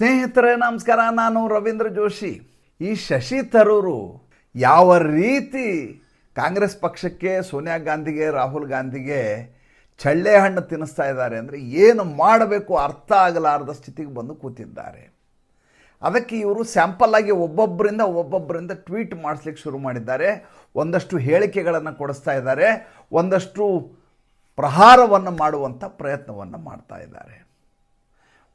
ಸ್ನೇಹಿತರೆ, ನಮಸ್ಕಾರ. ನಾನು ರವೀಂದ್ರ ಜೋಶಿ. ಈ ಶಶಿ ತರೂರು ಯಾವ ರೀತಿ ಕಾಂಗ್ರೆಸ್ ಪಕ್ಷಕ್ಕೆ, ಸೋನಿಯಾ ಗಾಂಧಿಗೆ, ರಾಹುಲ್ ಗಾಂಧಿಗೆ ಚಳ್ಳೆ ಹಣ್ಣು ತಿನ್ನಿಸ್ತಾ ಇದ್ದಾರೆ ಅಂದರೆ ಏನು ಮಾಡಬೇಕು ಅರ್ಥ ಆಗಲಾರದ ಸ್ಥಿತಿಗೆ ಬಂದು ಕೂತಿದ್ದಾರೆ. ಅದಕ್ಕೆ ಇವರು ಸ್ಯಾಂಪಲ್ ಆಗಿ ಒಬ್ಬೊಬ್ಬರಿಂದ ಒಬ್ಬೊಬ್ಬರಿಂದ ಟ್ವೀಟ್ ಮಾಡಿಸ್ಲಿಕ್ಕೆ ಶುರು ಮಾಡಿದ್ದಾರೆ. ಒಂದಷ್ಟು ಹೇಳಿಕೆಗಳನ್ನು ಕೊಡಿಸ್ತಾ ಇದ್ದಾರೆ. ಒಂದಷ್ಟು ಪ್ರಹಾರವನ್ನು ಮಾಡುವಂಥ ಪ್ರಯತ್ನವನ್ನು ಮಾಡ್ತಾ ಇದ್ದಾರೆ.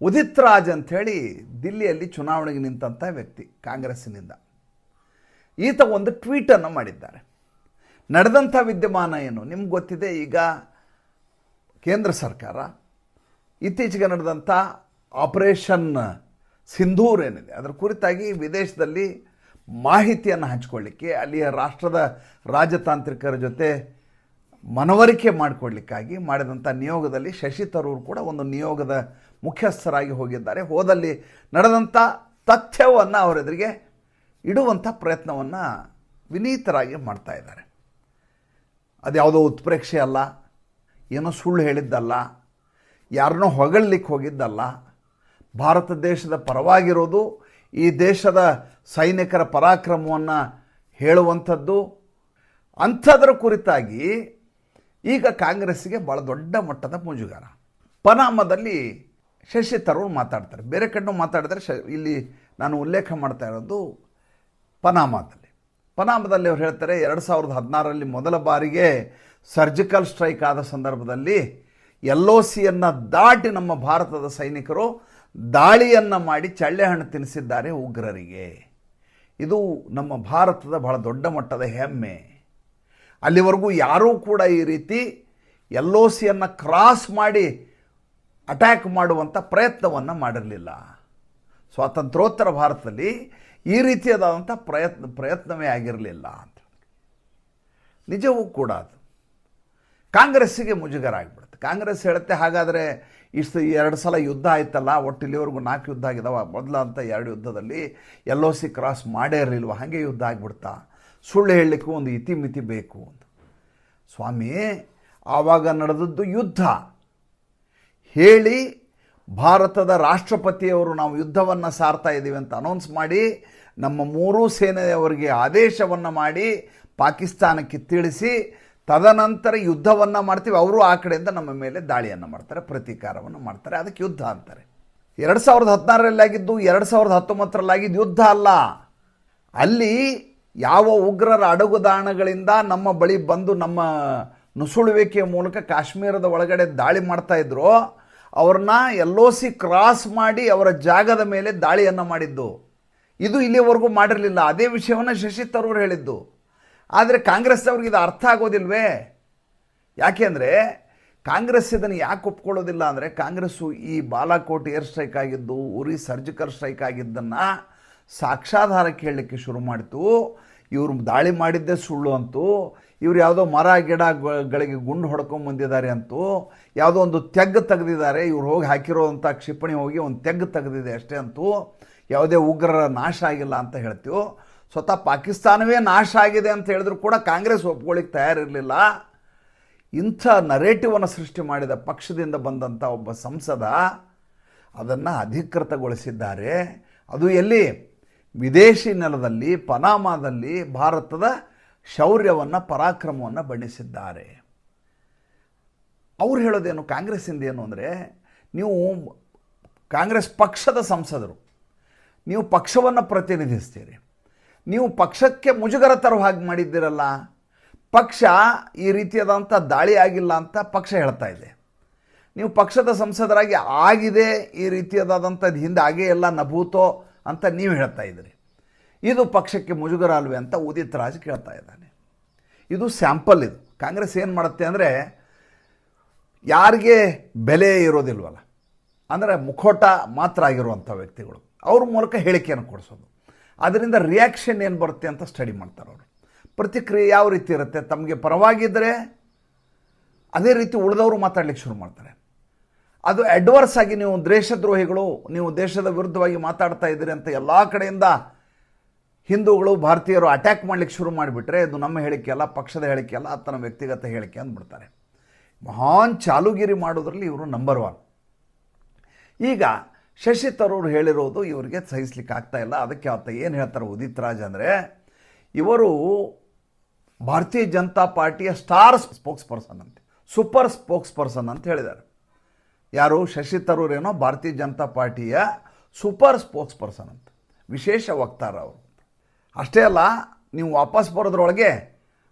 ಉದಿತ್ ರಾಜ್ ಅಂಥೇಳಿ ದಿಲ್ಲಿಯಲ್ಲಿ ಚುನಾವಣೆಗೆ ನಿಂತಹ ವ್ಯಕ್ತಿ ಕಾಂಗ್ರೆಸ್ಸಿನಿಂದ. ಈತ ಒಂದು ಟ್ವೀಟನ್ನು ಮಾಡಿದ್ದಾರೆ. ನಡೆದಂಥ ವಿದ್ಯಮಾನ ಏನು? ನಿಮ್ಗೆ ಗೊತ್ತಿದೆ, ಈಗ ಕೇಂದ್ರ ಸರ್ಕಾರ ಇತ್ತೀಚೆಗೆ ನಡೆದಂಥ ಆಪರೇಷನ್ ಸಿಂಧೂರ್ ಏನಿದೆ, ಅದರ ಕುರಿತಾಗಿ ವಿದೇಶದಲ್ಲಿ ಮಾಹಿತಿಯನ್ನು ಹಂಚಿಕೊಳ್ಳಿಕ್ಕೆ ಅಲ್ಲಿಯ ರಾಷ್ಟ್ರದ ರಾಜತಾಂತ್ರಿಕರ ಜೊತೆ ಮನವರಿಕೆ ಮಾಡಿಕೊಡ್ಲಿಕ್ಕಾಗಿ ಮಾಡಿದಂಥ ನಿಯೋಗದಲ್ಲಿ ಶಶಿ ತರೂರ್ ಕೂಡ ಒಂದು ನಿಯೋಗದ ಮುಖ್ಯಸ್ಥರಾಗಿ ಹೋಗಿದ್ದಾರೆ. ಹೋದಲ್ಲಿ ನಡೆದಂಥ ತಥ್ಯವನ್ನು ಅವರೆದುರಿಗೆ ಇಡುವಂಥ ಪ್ರಯತ್ನವನ್ನು ವಿನೀತರಾಗಿ ಮಾಡ್ತಾ ಇದ್ದಾರೆ. ಅದು ಯಾವುದೋ ಉತ್ಪ್ರೇಕ್ಷೆ ಅಲ್ಲ, ಏನೋ ಸುಳ್ಳು ಹೇಳಿದ್ದಲ್ಲ, ಯಾರನ್ನೋ ಹೊಗಳಲಿಕ್ಕೆ ಹೋಗಿದ್ದಲ್ಲ. ಭಾರತ ದೇಶದ ಪರವಾಗಿರೋದು ಈ ದೇಶದ ಸೈನಿಕರ ಪರಾಕ್ರಮವನ್ನು ಹೇಳುವಂಥದ್ದು. ಅಂಥದ್ರ ಕುರಿತಾಗಿ ಈಗ ಕಾಂಗ್ರೆಸ್ಗೆ ಭಾಳ ದೊಡ್ಡ ಮಟ್ಟದ ಮುಜುಗಾರ ಪನಾಮದಲ್ಲಿ ಶಶಿ ತರೂರ್ ಮಾತಾಡ್ತಾರೆ. ಬೇರೆ ಕಡೆ ಮಾತಾಡಿದರೆ ಶ, ಇಲ್ಲಿ ನಾನು ಉಲ್ಲೇಖ ಮಾಡ್ತಾ ಇರೋದು ಪನಾಮದಲ್ಲಿ. ಪನಾಮದಲ್ಲಿ ಅವ್ರು ಹೇಳ್ತಾರೆ, ಎರಡು ಸಾವಿರದ ಹದಿನಾರರಲ್ಲಿ ಮೊದಲ ಬಾರಿಗೆ ಸರ್ಜಿಕಲ್ ಸ್ಟ್ರೈಕ್ ಆದ ಸಂದರ್ಭದಲ್ಲಿ ಎಲ್ ಒ ಸಿಯನ್ನು ದಾಟಿ ನಮ್ಮ ಭಾರತದ ಸೈನಿಕರು ದಾಳಿಯನ್ನು ಮಾಡಿ ಚಳ್ಳೆ ಹಣ್ಣು ತಿನ್ನಿಸಿದ್ದಾರೆ ಉಗ್ರರಿಗೆ. ಇದು ನಮ್ಮ ಭಾರತದ ಬಹಳ ದೊಡ್ಡ ಮಟ್ಟದ ಹೆಮ್ಮೆ. ಅಲ್ಲಿವರೆಗೂ ಯಾರೂ ಕೂಡ ಈ ರೀತಿ ಎಲ್ ಒ ಸಿಯನ್ನು ಕ್ರಾಸ್ ಮಾಡಿ ಅಟ್ಯಾಕ್ ಮಾಡುವಂಥ ಪ್ರಯತ್ನವನ್ನು ಮಾಡಿರಲಿಲ್ಲ. ಸ್ವಾತಂತ್ರ್ಯೋತ್ತರ ಭಾರತದಲ್ಲಿ ಈ ರೀತಿಯಾದಂಥ ಪ್ರಯತ್ನ, ಪ್ರಯತ್ನವೇ ಆಗಿರಲಿಲ್ಲ ಅಂತ. ನಿಜವೂ ಕೂಡ ಅದು. ಕಾಂಗ್ರೆಸ್ಸಿಗೆ ಮುಜುಗರ ಆಗಿಬಿಡುತ್ತೆ ಕಾಂಗ್ರೆಸ್ ಹೇಳುತ್ತೆ, ಹಾಗಾದರೆ ಇಷ್ಟು ಎರಡು ಸಲ ಯುದ್ಧ ಆಯ್ತಲ್ಲ ಒಟ್ಟು ಇಲ್ಲಿವರೆಗೂ ನಾಲ್ಕು ಯುದ್ಧ ಆಗಿದಾವ, ಮೊದಲ ಅಂತ ಎರಡು ಯುದ್ಧದಲ್ಲಿ ಎಲ್ ಒ ಸಿ ಕ್ರಾಸ್ ಮಾಡೇ ಇರಲಿಲ್ವ, ಹಾಗೆ ಯುದ್ಧ ಆಗಿಬಿಡ್ತಾ? ಸುಳ್ಳು ಹೇಳಲಿಕ್ಕೂ ಒಂದು ಇತಿಮಿತಿ ಬೇಕು ಅಂತ. ಸ್ವಾಮಿ, ಆವಾಗ ನಡೆದದ್ದು ಯುದ್ಧ. ಹೇಳಿ ಭಾರತದ ರಾಷ್ಟ್ರಪತಿಯವರು ನಾವು ಯುದ್ಧವನ್ನು ಸಾರ್ತಾ ಇದ್ದೀವಿ ಅಂತ ಅನೌನ್ಸ್ ಮಾಡಿ, ನಮ್ಮ ಮೂರೂ ಸೇನೆಯವರಿಗೆ ಆದೇಶವನ್ನು ಮಾಡಿ ಪಾಕಿಸ್ತಾನಕ್ಕೆ ತಿಳಿಸಿ, ತದನಂತರ ಯುದ್ಧವನ್ನು ಮಾಡ್ತೀವಿ. ಅವರು ಆ ಕಡೆಯಿಂದ ನಮ್ಮ ಮೇಲೆ ದಾಳಿಯನ್ನು ಮಾಡ್ತಾರೆ, ಪ್ರತೀಕಾರವನ್ನು ಮಾಡ್ತಾರೆ. ಅದಕ್ಕೆ ಯುದ್ಧ ಅಂತಾರೆ. ಎರಡು ಸಾವಿರದ ಹದಿನಾರರಲ್ಲಿ ಆಗಿದ್ದು ಎರಡು ಸಾವಿರದ ಹತ್ತೊಂಬತ್ತರಲ್ಲಾಗಿದ್ದು ಯುದ್ಧ ಅಲ್ಲ. ಅಲ್ಲಿ ಯಾವ ಉಗ್ರರ ಅಡಗುದಾಣಗಳಿಂದ ನಮ್ಮ ಬಳಿ ಬಂದು ನಮ್ಮ ನುಸುಳುವಿಕೆಯ ಮೂಲಕ ಕಾಶ್ಮೀರದ ಒಳಗಡೆ ದಾಳಿ ಮಾಡ್ತಾ ಇದ್ರು, ಅವ್ರನ್ನ ಎಲ್ ಒ ಸಿ ಕ್ರಾಸ್ ಮಾಡಿ ಅವರ ಜಾಗದ ಮೇಲೆ ದಾಳಿಯನ್ನು ಮಾಡಿದ್ದು. ಇದು ಇಲ್ಲಿವರೆಗೂ ಮಾಡಿರಲಿಲ್ಲ. ಅದೇ ವಿಷಯವನ್ನು ಶಶಿ ತರೂರ್ ಹೇಳಿದ್ದು. ಆದರೆ ಕಾಂಗ್ರೆಸ್ನವ್ರಿಗೆ ಇದು ಅರ್ಥ ಆಗೋದಿಲ್ವೇ? ಯಾಕೆಂದರೆ ಕಾಂಗ್ರೆಸ್ ಇದನ್ನು ಯಾಕೆ ಒಪ್ಕೊಳ್ಳೋದಿಲ್ಲ ಅಂದರೆ, ಕಾಂಗ್ರೆಸ್ಸು ಈ ಬಾಲಾಕೋಟ್ ಏರ್ ಸ್ಟ್ರೈಕ್ ಆಗಿದ್ದು, ಉರಿ ಸರ್ಜಿಕಲ್ ಸ್ಟ್ರೈಕ್ ಆಗಿದ್ದನ್ನು ಸಾಕ್ಷಾಧಾರಕ್ಕೆ ಕೇಳಲಿಕ್ಕೆ ಶುರು ಮಾಡಿತು. ಇವರು ದಾಳಿ ಮಾಡಿದ್ದೇ ಸುಳ್ಳು ಅಂತೂ. ಇವ್ರು ಯಾವುದೋ ಮರ ಗಿಡಗಳಿಗೆ ಗುಂಡು ಹೊಡ್ಕೊಂಡು ಬಂದಿದ್ದಾರೆ ಅಂತೂ. ಯಾವುದೋ ಒಂದು ತೆಗ್ಗು ತೆಗೆದಿದ್ದಾರೆ. ಇವ್ರು ಹೋಗಿ ಹಾಕಿರೋವಂಥ ಕ್ಷಿಪಣಿ ಹೋಗಿ ಒಂದು ತೆಗ್ಗು ತೆಗೆದಿದೆ ಅಷ್ಟೇ ಅಂತೂ. ಯಾವುದೇ ಉಗ್ರರ ನಾಶ ಆಗಿಲ್ಲ ಅಂತ ಹೇಳ್ತೀವಿ. ಸ್ವತಃ ಪಾಕಿಸ್ತಾನವೇ ನಾಶ ಆಗಿದೆ ಅಂತ ಹೇಳಿದ್ರು ಕೂಡ ಕಾಂಗ್ರೆಸ್ ಒಪ್ಕೊಳ್ಳಿಕ್ಕೆ ತಯಾರಿರಲಿಲ್ಲ. ಇಂಥ ನರೇಟಿವನ್ನು ಸೃಷ್ಟಿ ಮಾಡಿದ ಪಕ್ಷದಿಂದ ಬಂದಂಥ ಒಬ್ಬ ಸಂಸದ ಅದನ್ನು ಅಧಿಕೃತಗೊಳಿಸಿದ್ದಾರೆ. ಅದು ಎಲ್ಲಿ? ವಿದೇಶಿ ನೆಲದಲ್ಲಿ, ಪನಾಮಾದಲ್ಲಿ ಭಾರತದ ಶೌರ್ಯವನ್ನು, ಪರಾಕ್ರಮವನ್ನು ಬಣ್ಣಿಸಿದ್ದಾರೆ. ಅವ್ರು ಹೇಳೋದೇನು ಕಾಂಗ್ರೆಸ್ಸಿಂದ ಏನು ಅಂದರೆ, ನೀವು ಕಾಂಗ್ರೆಸ್ ಪಕ್ಷದ ಸಂಸದರು, ನೀವು ಪಕ್ಷವನ್ನು ಪ್ರತಿನಿಧಿಸ್ತೀರಿ, ನೀವು ಪಕ್ಷಕ್ಕೆ ಮುಜುಗರ ತರುವ ಹಾಗೆ ಮಾಡಿದ್ದೀರಲ್ಲ, ಪಕ್ಷ ಈ ರೀತಿಯಾದಂಥ ದಾಳಿ ಆಗಿಲ್ಲ ಅಂತ ಪಕ್ಷ ಹೇಳ್ತಾ ಇದೆ. ನೀವು ಪಕ್ಷದ ಸಂಸದರಾಗಿ ಆಗಿದೆ ಈ ರೀತಿಯಾದಂಥದ್ದು ಹಿಂದೆ ಆಗೇ ಎಲ್ಲ ನಭೂತೋ ಅಂತ ನೀವು ಹೇಳ್ತಾ ಇದ್ದೀರಿ. ಇದು ಪಕ್ಷಕ್ಕೆ ಮುಜುಗರ ಅಲ್ವೇ ಅಂತ ಉದಿತ್ ರಾಜ್ ಕೇಳ್ತಾ ಇದ್ದಾನೆ. ಇದು ಸ್ಯಾಂಪಲ್ ಇದು. ಕಾಂಗ್ರೆಸ್ ಏನು ಮಾಡುತ್ತೆ ಅಂದರೆ, ಯಾರಿಗೆ ಬೆಲೆ ಇರೋದಿಲ್ವಲ್ಲ, ಅಂದರೆ ಮುಖೋಟ ಮಾತ್ರ ಆಗಿರುವಂಥ ವ್ಯಕ್ತಿಗಳು, ಅವ್ರ ಮೂಲಕ ಹೇಳಿಕೆಯನ್ನು ಕೊಡಿಸೋದು. ಅದರಿಂದ ರಿಯಾಕ್ಷನ್ ಏನು ಬರುತ್ತೆ ಅಂತ ಸ್ಟಡಿ ಮಾಡ್ತಾರೆ ಅವರು. ಪ್ರತಿಕ್ರಿಯೆ ಯಾವ ರೀತಿ ಇರುತ್ತೆ? ತಮಗೆ ಪರವಾಗಿದ್ದರೆ ಅದೇ ರೀತಿ ಉಳಿದವರು ಮಾತಾಡ್ಲಿಕ್ಕೆ ಶುರು ಮಾಡ್ತಾರೆ. ಅದು ಅಡ್ವರ್ಸ್ ಆಗಿ ನೀವು ದೇಶದ್ರೋಹಿಗಳು ನೀವು ದೇಶದ ವಿರುದ್ಧವಾಗಿ ಮಾತಾಡ್ತಾ ಇದ್ದೀರಿ ಅಂತ ಎಲ್ಲ ಕಡೆಯಿಂದ ಹಿಂದೂಗಳು, ಭಾರತೀಯರು ಅಟ್ಯಾಕ್ ಮಾಡಲಿಕ್ಕೆ ಶುರು ಮಾಡಿಬಿಟ್ರೆ ಇದು ನಮ್ಮ ಹೇಳಿಕೆ ಅಲ್ಲ, ಪಕ್ಷದ ಹೇಳಿಕೆ ಅಲ್ಲ ಆತನ ವ್ಯಕ್ತಿಗತ ಹೇಳಿಕೆ ಅಂದ್ಬಿಡ್ತಾರೆ. ಮಹಾನ್ ಚಾಲುಗಿರಿ ಮಾಡೋದ್ರಲ್ಲಿ ಇವರು ನಂಬರ್ ಒನ್ ಈಗ ಶಶಿ ತರೂರ್ ಹೇಳಿರೋದು ಇವರಿಗೆ ಸಹಿಸ್ಲಿಕ್ಕೆ ಆಗ್ತಾ ಇಲ್ಲ. ಅದಕ್ಕೆ ಆತ ಏನು ಹೇಳ್ತಾರೆ ಉದಿತ್ ರಾಜ್ ಅಂದರೆ, ಇವರು ಭಾರತೀಯ ಜನತಾ ಪಾರ್ಟಿಯ ಸ್ಟಾರ್ ಸ್ಪೋಕ್ಸ್ ಪರ್ಸನ್ ಅಂತೆ ಸೂಪರ್ ಸ್ಪೋಕ್ಸ್ ಪರ್ಸನ್ ಅಂತ ಹೇಳಿದ್ದಾರೆ. ಯಾರು ಶಶಿ ತರೂರ್ ಏನೋ ಭಾರತೀಯ ಜನತಾ ಪಾರ್ಟಿಯ ಸೂಪರ್ ಸ್ಪೋಕ್ಸ್ ಪರ್ಸನ್ ಅಂತ, ವಿಶೇಷ ವಕ್ತಾರ ಅವರು. ಅಷ್ಟೇ ಅಲ್ಲ, ನೀವು ವಾಪಸ್ ಬರೋದ್ರೊಳಗೆ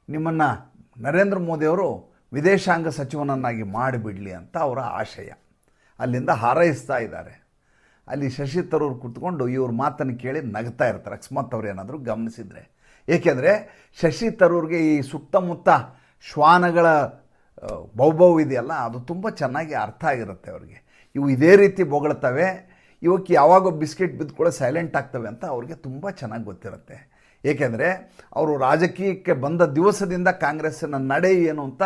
ನಿಮ್ಮನ್ನು ನರೇಂದ್ರ ಮೋದಿಯವರು ವಿದೇಶಾಂಗ ಸಚಿವನನ್ನಾಗಿ ಮಾಡಿಬಿಡಲಿ ಅಂತ ಅವರ ಆಶಯ. ಅಲ್ಲಿಂದ ಹಾರೈಸ್ತಾ ಇದ್ದಾರೆ. ಅಲ್ಲಿ ಶಶಿ ತರೂರ್ ಕುತ್ಕೊಂಡು ಇವ್ರ ಮಾತನ್ನು ಕೇಳಿ ನಗ್ತಾ ಇರ್ತಾರೆ. ಅಕಸ್ಮಾತ್ ಅವ್ರು ಏನಾದರೂ ಗಮನಿಸಿದರೆ. ಏಕೆಂದರೆ ಶಶಿ ತರೂರ್ಗೆ ಈ ಸುತ್ತಮುತ್ತ ಶ್ವಾನಗಳ ಬೌಬೌ ಇದೆಯಲ್ಲ, ಅದು ತುಂಬ ಚೆನ್ನಾಗಿ ಅರ್ಥ ಆಗಿರುತ್ತೆ ಅವ್ರಿಗೆ. ಇವು ಇದೇ ರೀತಿ ಬೊಗಳ್ತವೆ ಇವಕ್ಕೆ ಯಾವಾಗ ಬಿಸ್ಕೆಟ್ ಕೂಡ ಸೈಲೆಂಟ್ ಆಗ್ತವೆ ಅಂತ ಅವ್ರಿಗೆ ತುಂಬ ಚೆನ್ನಾಗಿ ಗೊತ್ತಿರುತ್ತೆ. ಏಕೆಂದರೆ ಅವರು ರಾಜಕೀಯಕ್ಕೆ ಬಂದ ದಿವಸದಿಂದ ಕಾಂಗ್ರೆಸ್ಸಿನ ನಡೆ ಏನು ಅಂತ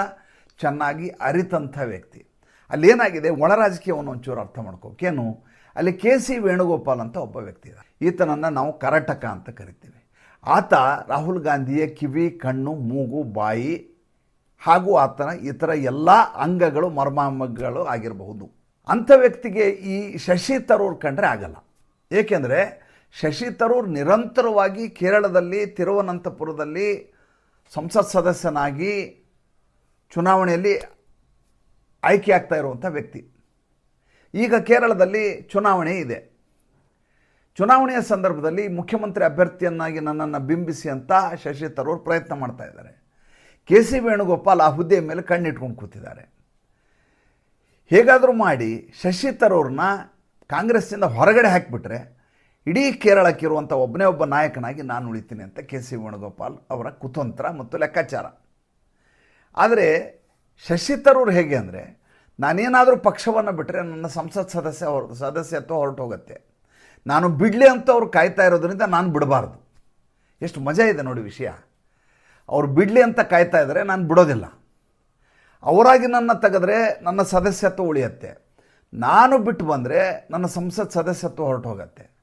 ಚೆನ್ನಾಗಿ ಅರಿತಂಥ ವ್ಯಕ್ತಿ. ಅಲ್ಲೇನಾಗಿದೆ, ಒಳ ರಾಜಕೀಯವನ್ನು ಒಂಚೂರು ಅರ್ಥ ಮಾಡ್ಕೋಕೇನು ಅಲ್ಲಿ ಕೆ ಸಿ ವೇಣುಗೋಪಾಲ್ ಅಂತ ಒಬ್ಬ ವ್ಯಕ್ತಿ ಇದೆ ಈತನನ್ನು ನಾವು ಕರಟಕ ಅಂತ ಕರಿತೀವಿ. ಆತ ರಾಹುಲ್ ಗಾಂಧಿಯ ಕಿವಿ, ಕಣ್ಣು, ಮೂಗು, ಬಾಯಿ ಹಾಗೂ ಆತನ ಇತರ ಎಲ್ಲ ಅಂಗಗಳು, ಮರ್ಮಾಂಗಗಳು ಆಗಿರಬಹುದು. ಅಂಥ ವ್ಯಕ್ತಿಗೆ ಈ ಶಶಿ ತರೂರ್ ಕಂಡ್ರೆ ಆಗಲ್ಲ. ಏಕೆಂದರೆ ಶಶಿ ತರೂರ್ ನಿರಂತರವಾಗಿ ಕೇರಳದಲ್ಲಿ, ತಿರುವನಂತಪುರದಲ್ಲಿ ಸಂಸತ್ ಸದಸ್ಯನಾಗಿ ಚುನಾವಣೆಯಲ್ಲಿ ಆಯ್ಕೆ ಆಗ್ತಾ ಇರುವಂಥ ವ್ಯಕ್ತಿ. ಈಗ ಕೇರಳದಲ್ಲಿ ಚುನಾವಣೆ ಇದೆ. ಚುನಾವಣೆಯ ಸಂದರ್ಭದಲ್ಲಿ ಮುಖ್ಯಮಂತ್ರಿ ಅಭ್ಯರ್ಥಿಯನ್ನಾಗಿ ನನ್ನನ್ನು ಬಿಂಬಿಸಿ ಅಂತ ಶಶಿ ತರೂರ್ ಪ್ರಯತ್ನ ಮಾಡ್ತಾ ಇದ್ದಾರೆ. ಕೆ ಸಿ ವೇಣುಗೋಪಾಲ್ ಆ ಹುದ್ದೆಯ ಮೇಲೆ ಕಣ್ಣಿಟ್ಕೊಂಡು ಕೂತಿದ್ದಾರೆ. ಹೇಗಾದರೂ ಮಾಡಿ ಶಶಿ ತರೂರ್ನ ಕಾಂಗ್ರೆಸ್ಸಿಂದ ಹೊರಗಡೆ ಹಾಕಿಬಿಟ್ರೆ ಇಡೀ ಕೇರಳಕ್ಕಿರುವಂಥ ಒಬ್ಬನೇ ಒಬ್ಬ ನಾಯಕನಾಗಿ ನಾನು ಉಳಿತೀನಿ ಅಂತ ಕೆ ಸಿ ವೇಣುಗೋಪಾಲ್ ಅವರ ಕುತಂತ್ರ ಮತ್ತು ಲೆಕ್ಕಾಚಾರ. ಆದರೆ ಶಶಿ ತರೂರ್ ಹೇಗೆ ಅಂದರೆ ನಾನೇನಾದರೂ ಪಕ್ಷವನ್ನು ಬಿಟ್ಟರೆ ನನ್ನ ಸಂಸತ್ ಸದಸ್ಯ ಹೊರ ಸದಸ್ಯತ್ವ ಹೊರಟು ಹೋಗುತ್ತೆ ನಾನು ಬಿಡಲಿ ಅಂತ ಅವ್ರು ಕಾಯ್ತಾ ಇರೋದರಿಂದ ನಾನು ಬಿಡಬಾರ್ದು. ಎಷ್ಟು ಮಜಾ ಇದೆ ನೋಡಿ ವಿಷಯ. ಅವ್ರು ಬಿಡಲಿ ಅಂತ ಕಾಯ್ತಾ ಇದ್ದರೆ ನಾನು ಬಿಡೋದಿಲ್ಲ. ಅವರಾಗಿ ನನ್ನ ತೆಗೆದ್ರೆ ನನ್ನ ಸದಸ್ಯತ್ವ ಉಳಿಯುತ್ತೆ. ನಾನು ಬಿಟ್ಟು ಬಂದರೆ ನನ್ನ ಸಂಸತ್ ಸದಸ್ಯತ್ವ ಹೊರಟು ಹೋಗುತ್ತೆ.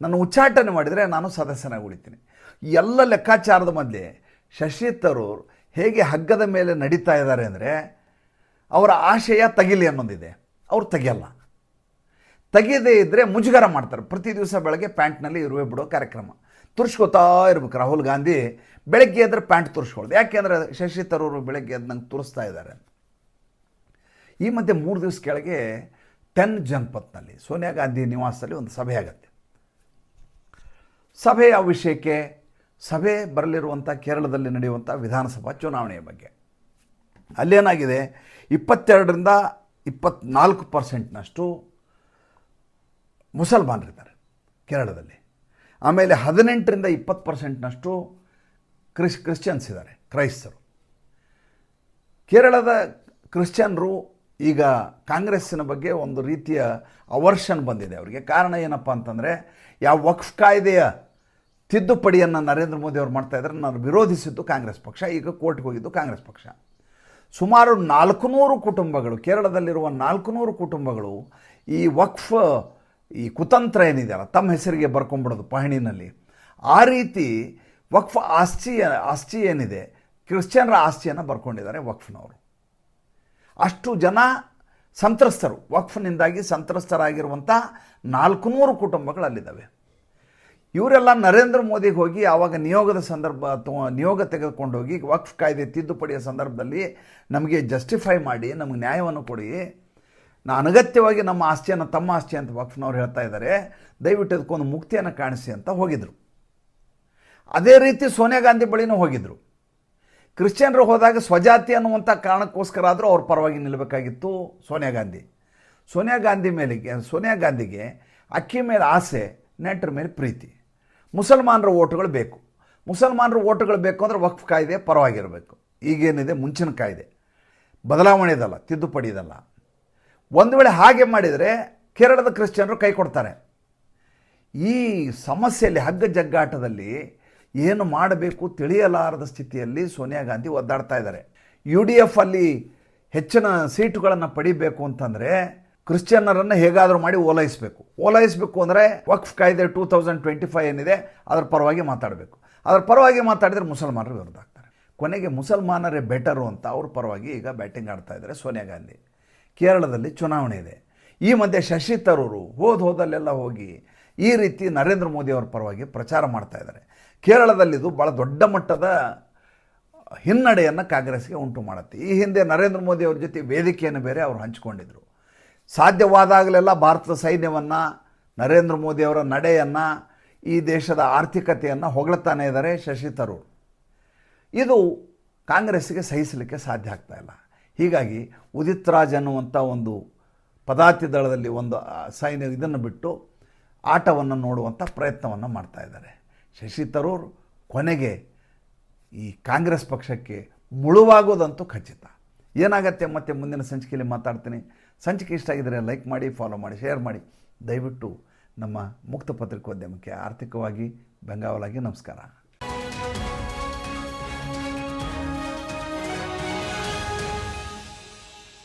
ನನ್ನ ಉಚ್ಚಾಟನೆ ಮಾಡಿದರೆ ನಾನು ಸದಸ್ಯನಾಗಿ ಉಳಿತೀನಿ. ಎಲ್ಲ ಲೆಕ್ಕಾಚಾರದ ಮಧ್ಯೆ ಶಶಿ ತರೂರ್ ಹೇಗೆ ಹಗ್ಗದ ಮೇಲೆ ನಡೀತಾ ಇದ್ದಾರೆ ಅಂದರೆ ಅವರ ಆಶಯ ತಗಿಲಿ ಅನ್ನೊಂದಿದೆ. ಅವ್ರು ತೆಗಿಯಲ್ಲ. ತೆಗೆಯದೇ ಇದ್ದರೆ ಮುಜುಗರ ಮಾಡ್ತಾರೆ. ಪ್ರತಿ ದಿವಸ ಬೆಳಗ್ಗೆ ಪ್ಯಾಂಟ್ನಲ್ಲಿ ಇರುವೆ ಬಿಡೋ ಕಾರ್ಯಕ್ರಮ. ತುರ್ಸ್ಕೊತಾ ಇರ್ಬೇಕು ರಾಹುಲ್ ಗಾಂಧಿ, ಬೆಳಗ್ಗೆ ಎದ್ರೆ ಪ್ಯಾಂಟ್ ತುರ್ಸ್ಕೊಳ್ದು. ಯಾಕೆಂದರೆ ಶಶಿ ತರೂರು ಬೆಳಗ್ಗೆ ಎದ್ದು ನಂಗೆ ತುರಿಸ್ತಾ ಇದ್ದಾರೆ ಈ ಮಧ್ಯೆ ಮೂರು ದಿವಸ ಕೆಳಗೆ ಟೆನ್ ಜನಪತ್ನಲ್ಲಿ, ಸೋನಿಯಾ ಗಾಂಧಿ ನಿವಾಸದಲ್ಲಿ ಒಂದು ಸಭೆ ಆಗುತ್ತೆ. ಸಭೆ ಯಾವ ವಿಷಯಕ್ಕೆ ಸಭೆ ಬರಲಿರುವಂಥ ಕೇರಳದಲ್ಲಿ ನಡೆಯುವಂಥ ವಿಧಾನಸಭಾ ಚುನಾವಣೆಯ ಬಗ್ಗೆ. ಅಲ್ಲೇನಾಗಿದೆ ಇಪ್ಪತ್ತೆರಡರಿಂದ ಇಪ್ಪತ್ನಾಲ್ಕು ಪರ್ಸೆಂಟ್ನಷ್ಟು ಮುಸಲ್ಮಾನರಿದ್ದಾರೆ ಕೇರಳದಲ್ಲಿ. ಆಮೇಲೆ ಹದಿನೆಂಟರಿಂದ ಇಪ್ಪತ್ತು ಪರ್ಸೆಂಟ್ನಷ್ಟು ಕ್ರಿಸ್ ಕ್ರಿಶ್ಚಿಯನ್ಸ್ ಇದ್ದಾರೆ ಕ್ರೈಸ್ತರು. ಕೇರಳದ ಕ್ರಿಶ್ಚಿಯನ್ರು ಈಗ ಕಾಂಗ್ರೆಸ್ಸಿನ ಬಗ್ಗೆ ಒಂದು ರೀತಿಯ ಅವರ್ಷನ್ ಬಂದಿದೆ ಅವರಿಗೆ. ಕಾರಣ ಏನಪ್ಪ ಅಂತಂದರೆ, ಯಾವ ವಕ್ಫ್ ಕಾಯ್ದೆಯ ತಿದ್ದುಪಡಿಯನ್ನು ನರೇಂದ್ರ ಮೋದಿ ಅವರು ಮಾಡ್ತಾ ಇದ್ದಾರೆ ನಾನು ವಿರೋಧಿಸಿದ್ದು ಕಾಂಗ್ರೆಸ್ ಪಕ್ಷ, ಈಗ ಕೋರ್ಟ್ಗೆ ಹೋಗಿದ್ದು ಕಾಂಗ್ರೆಸ್ ಪಕ್ಷ. ಸುಮಾರು ನಾಲ್ಕುನೂರು ಕುಟುಂಬಗಳು, ಕೇರಳದಲ್ಲಿರುವ ನಾಲ್ಕುನೂರು ಕುಟುಂಬಗಳು ಈ ವಕ್ಫ್ ಈ ಕುತಂತ್ರ ಏನಿದೆಯಲ್ಲ, ತಮ್ಮ ಹೆಸರಿಗೆ ಬರ್ಕೊಂಬಿಡೋದು ಪಹಣಿನಲ್ಲಿ. ಆ ರೀತಿ ವಕ್ಫ್ ಆಸ್ತಿ ಆಸ್ತಿ ಏನಿದೆ, ಕ್ರಿಶ್ಚಿಯನ್ರ ಆಸ್ತಿಯನ್ನು ಬರ್ಕೊಂಡಿದ್ದಾರೆ ವಕ್ಫ್ನವರು. ಅಷ್ಟು ಜನ ಸಂತ್ರಸ್ತರು, ವಕ್ಫ್ನಿಂದಾಗಿ ಸಂತ್ರಸ್ತರಾಗಿರುವಂಥ ನಾಲ್ಕುನೂರು ಕುಟುಂಬಗಳು ಕುಟುಂಬಗಳಲ್ಲಿದ್ದಾವೆ. ಇವರೆಲ್ಲ ನರೇಂದ್ರ ಮೋದಿಗೆ ಹೋಗಿ ಆವಾಗ ನಿಯೋಗದ ಸಂದರ್ಭ ನಿಯೋಗ ತೆಗೆದುಕೊಂಡೋಗಿ ವಕ್ಫ್ ಕಾಯ್ದೆ ತಿದ್ದುಪಡಿಯ ಸಂದರ್ಭದಲ್ಲಿ ನಮಗೆ ಜಸ್ಟಿಫೈ ಮಾಡಿ, ನಮಗೆ ನ್ಯಾಯವನ್ನು ಕೊಡಿ ನಾ ಅನಗತ್ಯವಾಗಿ ನಮ್ಮ ಆಸ್ತಿಯನ್ನು ತಮ್ಮ ಆಸ್ತಿ ಅಂತ ವಕ್ಫ್ನವ್ರು ಹೇಳ್ತಾ ಇದ್ದಾರೆ, ದಯವಿಟ್ಟು ಅದಕ್ಕೊಂದು ಮುಕ್ತಿಯನ್ನು ಕಾಣಿಸಿ ಅಂತ ಹೋಗಿದ್ರು. ಅದೇ ರೀತಿ ಸೋನಿಯಾ ಗಾಂಧಿ ಬಳಿನೂ ಹೋಗಿದ್ರು. ಕ್ರಿಶ್ಚಿಯನ್ರು ಹೋದಾಗ ಸ್ವಜಾತಿ ಅನ್ನುವಂಥ ಕಾರಣಕ್ಕೋಸ್ಕರ ಆದರೂ ಅವ್ರ ಪರವಾಗಿ ನಿಲ್ಲಬೇಕಾಗಿತ್ತು ಸೋನಿಯಾ ಗಾಂಧಿ. ಸೋನಿಯಾ ಗಾಂಧಿ ಮೇಲಿಗೆ, ಸೋನಿಯಾ ಗಾಂಧಿಗೆ ಅಕ್ಕಿ ಮೇಲೆ ಆಸೆ, ನೆಂಟರ ಮೇಲೆ ಪ್ರೀತಿ. ಮುಸಲ್ಮಾನರ ಓಟುಗಳು ಬೇಕು. ಮುಸಲ್ಮಾನರ ಓಟುಗಳು ಬೇಕು ಅಂದರೆ ವಕ್ಫ್ ಕಾಯ್ದೆ ಪರವಾಗಿರಬೇಕು. ಈಗೇನಿದೆ? ಮುಂಚಿನ ಕಾಯ್ದೆ. ಬದಲಾವಣೆ ಇದಲ್ಲ, ತಿದ್ದುಪಡಿ ಇದಲ್ಲ. ಒಂದು ವೇಳೆ ಹಾಗೆ ಮಾಡಿದರೆ ಕೇರಳದ ಕ್ರಿಶ್ಚಿಯನ್ರು ಕೈ ಕೊಡ್ತಾರೆ. ಈ ಸಮಸ್ಯೆಯಲ್ಲಿ, ಹಗ್ಗ ಜಗ್ಗಾಟದಲ್ಲಿ ಏನು ಮಾಡಬೇಕು ತಿಳಿಯಲಾರದ ಸ್ಥಿತಿಯಲ್ಲಿ ಸೋನಿಯಾ ಗಾಂಧಿ ಒದ್ದಾಡ್ತಾ ಇದ್ದಾರೆ. ಯು ಡಿ ಎಫ್ ಅಲ್ಲಿ ಹೆಚ್ಚಿನ ಸೀಟುಗಳನ್ನು ಪಡಿಬೇಕು ಅಂತಂದರೆ ಕ್ರಿಶ್ಚಿಯನ್ನರನ್ನು ಹೇಗಾದರೂ ಮಾಡಿ ಓಲೈಸಬೇಕು. ಓಲೈಸಬೇಕು ಅಂದರೆ ವಕ್ಫ್ ಕಾಯ್ದೆ ಟೂ ತೌಸಂಡ್ ಟ್ವೆಂಟಿ ಫೈವ್ ಏನಿದೆ, ಅದರ ಪರವಾಗಿ ಮಾತಾಡಬೇಕು. ಅದರ ಪರವಾಗಿ ಮಾತಾಡಿದರೆ ಮುಸಲ್ಮಾನರು ವಿರುದ್ಧ ಆಗ್ತಾರೆ. ಕೊನೆಗೆ ಮುಸಲ್ಮಾನರೇ ಬೆಟರು ಅಂತ ಅವ್ರ ಪರವಾಗಿ ಈಗ ಬ್ಯಾಟಿಂಗ್ ಆಡ್ತಾ ಇದ್ದಾರೆ ಸೋನಿಯಾ ಗಾಂಧಿ. ಕೇರಳದಲ್ಲಿ ಚುನಾವಣೆ ಇದೆ. ಈ ಮಧ್ಯೆ ಶಶಿ ತರೂರು ಹೋದ ಹೋದಲ್ಲೆಲ್ಲ ಹೋಗಿ ಈ ರೀತಿ ನರೇಂದ್ರ ಮೋದಿಯವರ ಪರವಾಗಿ ಪ್ರಚಾರ ಮಾಡ್ತಾ ಇದ್ದಾರೆ. ಕೇರಳದಲ್ಲಿದು ಭಾಳ ದೊಡ್ಡ ಮಟ್ಟದ ಹಿನ್ನಡೆಯನ್ನು ಕಾಂಗ್ರೆಸ್ಗೆ ಉಂಟು ಮಾಡುತ್ತೆ. ಈ ಹಿಂದೆ ನರೇಂದ್ರ ಮೋದಿ ಅವ್ರ ಜೊತೆ ವೇದಿಕೆಯನ್ನು ಬೇರೆ ಅವರು ಹಂಚಿಕೊಂಡಿದ್ದರು ಸಾಧ್ಯವಾದಾಗಲೆಲ್ಲ ಭಾರತದ ಸೈನ್ಯವನ್ನು, ನರೇಂದ್ರ ಮೋದಿಯವರ ನಡೆಯನ್ನು, ಈ ದೇಶದ ಆರ್ಥಿಕತೆಯನ್ನು ಹೊಗಳ್ತಾನೆ ಇದ್ದಾರೆ ಶಶಿ ತರೂರ್. ಇದು ಕಾಂಗ್ರೆಸ್ಗೆ ಸಹಿಸಲಿಕ್ಕೆ ಸಾಧ್ಯ ಆಗ್ತಾ ಇಲ್ಲ. ಹೀಗಾಗಿ ಉದಿತ್ ರಾಜ್ ಅನ್ನುವಂಥ ಒಂದು ಪದಾತಿ ದಳದಲ್ಲಿ ಒಂದು ಸೈನ್ಯ ಇದನ್ನು ಬಿಟ್ಟು ಆಟವನ್ನು ನೋಡುವಂಥ ಪ್ರಯತ್ನವನ್ನು ಮಾಡ್ತಾ ಇದ್ದಾರೆ. ಶಶಿ ತರೂರ್ ಕೊನೆಗೆ ಈ ಕಾಂಗ್ರೆಸ್ ಪಕ್ಷಕ್ಕೆ ಮುಳುವಾಗೋದಂತೂ ಖಚಿತ. ಏನಾಗತ್ತೆ ಮತ್ತೆ ಮುಂದಿನ ಸಂಚಿಕೆಯಲ್ಲಿ ಮಾತಾಡ್ತೀನಿ. ಸಂಚಿಕೆ ಇಷ್ಟ ಆಗಿದರೆ ಲೈಕ್ ಮಾಡಿ, ಫಾಲೋ ಮಾಡಿ, ಶೇರ್ ಮಾಡಿ. ದಯವಿಟ್ಟು ನಮ್ಮ ಮುಕ್ತ ಪತ್ರಿಕೋದ್ಯಮಕ್ಕೆ ಆರ್ಥಿಕವಾಗಿ ಬೆಂಗಾವಲಾಗಿ ನಮಸ್ಕಾರ.